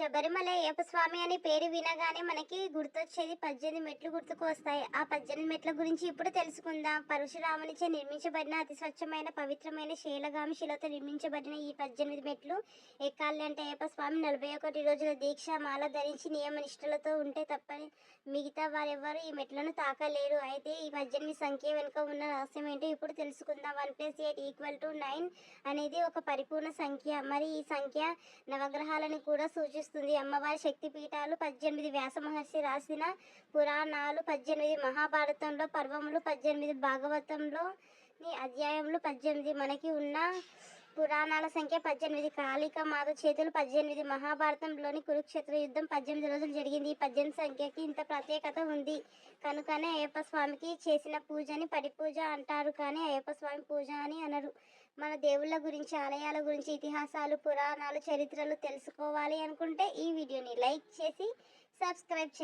శబరిమల ఏపస్వామి స్వామి అనే పేరు వినగానే మనకి గుర్తొచ్చేది పద్దెనిమిది మెట్లు గుర్తుకు వస్తాయి ఆ పద్దెనిమిది మెట్ల గురించి ఇప్పుడు తెలుసుకుందాం. పరశురామునిచే నిర్మించబడిన అతి స్వచ్ఛమైన పవిత్రమైన శీలగామి శిలతో నిర్మించబడిన ఈ పద్దెనిమిది మెట్లు ఎక్కాలి అంటే అయ్యప్ప స్వామి నలభై ఒకటి రోజుల దీక్ష మాల ధరించి నియమ నిష్ఠలతో ఉంటే తప్ప మిగతా వారెవ్వరూ ఈ మెట్లను తాకలేరు. అయితే ఈ పద్దెనిమిది సంఖ్య వెనుక ఉన్న రహస్యం ఏంటో ఇప్పుడు తెలుసుకుందాం. One plus eight equal to nine అనేది ఒక పరిపూర్ణ సంఖ్య. మరి ఈ సంఖ్య నవగ్రహాలను కూడా సూచిస్తుంది. అమ్మవారి శక్తి పీఠాలు పద్దెనిమిది వ్యాస మహర్షి రాసిన పురాణాలు పద్దెనిమిది మహాభారతంలో పర్వములు పద్దెనిమిది భాగవతంలో అధ్యాయములు పద్దెనిమిది మనకి ఉన్న పురాణాల సంఖ్య పద్దెనిమిది. కాళిక మాధవ చేతులు పద్దెనిమిది. మహాభారతంలోని కురుక్షేత్ర యుద్ధం పద్దెనిమిది రోజులు జరిగింది. ఈ పద్దెనిమిది సంఖ్యకి ఇంత ప్రత్యేకత ఉంది. కనుకనే అయ్యప్ప స్వామికి చేసిన పూజని పడి పూజ అంటారు. కానీ అయ్యప్ప స్వామి పూజ అని అనరు. మన దేవుళ్ళ గురించి ఆలయాల గురించి ఇతిహాసాలు పురాణాలు చరిత్రలు తెలుసుకోవాలి అనుకుంటే ఈ వీడియోని లైక్ చేసి సబ్స్క్రైబ్ చేయండి.